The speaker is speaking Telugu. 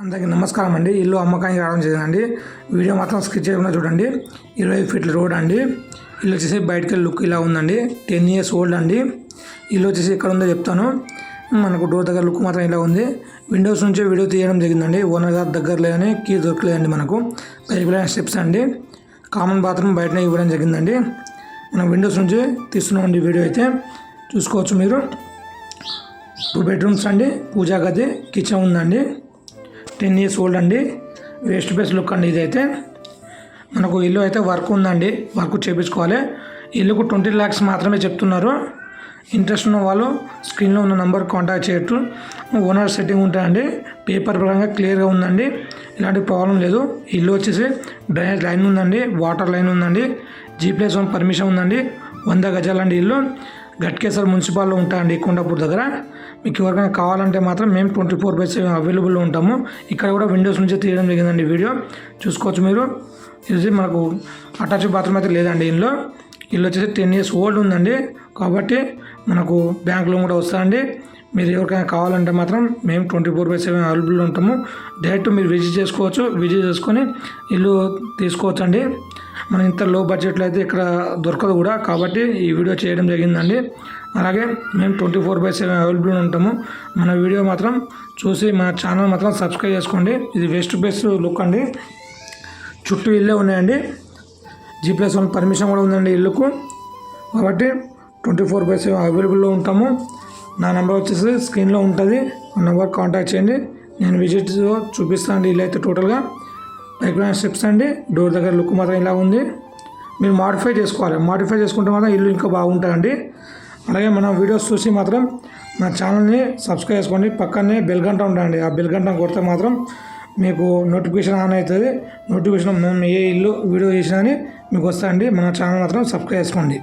అందరికీ నమస్కారం అండి. ఇల్లు అమ్మకానికి రావడం జరిగిందండి వీడియో మాత్రం స్కిచ్ చేయకుండా చూడండి. ఇరవై ఫీట్ల రోడ్ అండి. ఇల్లు వచ్చేసి బయటకి లుక్ ఇలా ఉందండి. టెన్ ఇయర్స్ ఓల్డ్ అండి. ఇల్లు వచ్చేసి ఎక్కడ ఉందో చెప్తాను. మనకు డోర్ దగ్గర లుక్ మాత్రం ఇలా ఉంది. విండోస్ నుంచి వీడియో తీయడం జరిగిందండి. ఓనర్ గారు దగ్గర లేదని కీ దొరకలేదండి మనకు. పైకి స్టెప్స్ అండి. కామన్ బాత్రూమ్ బయటనే ఇవ్వడం జరిగిందండి. మనం విండోస్ నుంచి తీస్తున్నామండి వీడియో అయితే. చూసుకోవచ్చు మీరు. టూ బెడ్రూమ్స్ అండి పూజా గది కిచెన్ ఉందండి. టెన్ ఇయర్స్ ఓల్డ్ అండి వేస్ట్ బేస్ లుక్ అండి ఇదైతే. మనకు ఇల్లు అయితే వర్క్ ఉందండి వర్క్ చేయించుకోవాలి ఇల్లుకు ట్వంటీ ల్యాక్స్ మాత్రమే చెప్తున్నారు. ఇంట్రెస్ట్ ఉన్న వాళ్ళు స్క్రీన్లో ఉన్న నెంబర్ కాంటాక్ట్ చేయొచ్చు. ఓనర్ సెట్టింగ్ ఉంటాయండి పేపర్ పరంగా క్లియర్గా ఉందండి. ఇలాంటి ప్రాబ్లం లేదు. ఇల్లు వచ్చేసి డ్రైనేజ్ లైన్ ఉందండి వాటర్ లైన్ ఉందండి. జీ ప్లస్ వన్ పర్మిషన్ ఉందండి. వంద గజాలండి ఇల్లు. గట్కేసర్ మున్సిపాల్లో ఉంటాయండి కొండాపూర్ దగ్గర. మీకు ఎవరికైనా కావాలంటే మాత్రం మేము ట్వంటీ ఫోర్ బై సెవెన్ అవైలబుల్లో ఉంటాము. ఇక్కడ కూడా విండోస్ నుంచి తీయడం జరిగిందండి వీడియో. చూసుకోవచ్చు మీరు. ఇది మనకు అటాచ్ బాత్రూమ్ అయితే లేదండి ఇంట్లో ఇల్లు వచ్చేసి టెన్ ఇయర్స్ ఓల్డ్ ఉందండి. కాబట్టి మనకు బ్యాంక్ లోన్ కూడా వస్తుందండి మీరు ఎవరికైనా కావాలంటే మాత్రం మేము twenty four by seven available ఉంటాము. డైరెక్ట్ మీరు విజిట్ చేసుకోవచ్చు. విజిట్ చేసుకొని ఇల్లు తీసుకోవచ్చు అండి మనం ఇంత లో బడ్జెట్లో అయితే ఇక్కడ దొరకదు కూడా కాబట్టి ఈ వీడియో చేయడం జరిగిందండి. అలాగే మేము twenty four by seven available ఉంటాము. మన వీడియో మాత్రం చూసి మన ఛానల్ మాత్రం సబ్స్క్రైబ్ చేసుకోండి. ఇది వెస్ట్ బెస్ట్ లుక్ అండి. చుట్టూ ఇల్లే ఉన్నాయండి. జీ ప్లస్ వన్ పర్మిషన్ కూడా ఉందండి ఇల్లుకు. కాబట్టి ట్వంటీ ఫోర్ బై సెవెన్ అవైలబుల్లో ఉంటాము. నా నెంబర్ వచ్చేసి స్క్రీన్లో ఉంటుంది. ఆ నెంబర్ కాంటాక్ట్ చేయండి. నేను విజిట్ చూపిస్తాను అండి ఇల్లు అయితే టోటల్గా పైప్ స్టెప్స్ అండి డోర్ దగ్గర లుక్ మాత్రం ఇలా ఉంది. మీరు మాడిఫై చేసుకోవాలి. మాడిఫై చేసుకుంటే మాత్రం ఇల్లు ఇంకా బాగుంటుందండి. అలాగే మన వీడియోస్ చూసి మాత్రం మన ఛానల్ని సబ్స్క్రైబ్ చేసుకోండి. పక్కనే బెల్ గంట ఉండండి. ఆ బెల్ గంట కొడితే మాత్రం మీకు నోటిఫికేషన్ ఆన్ అవుతుంది. నోటిఫికేషన్ మేము ఏ ఇల్లు వీడియో చేసినా అని మీకు వస్తాయండి. మన ఛానల్ మాత్రం సబ్స్క్రైబ్ చేసుకోండి.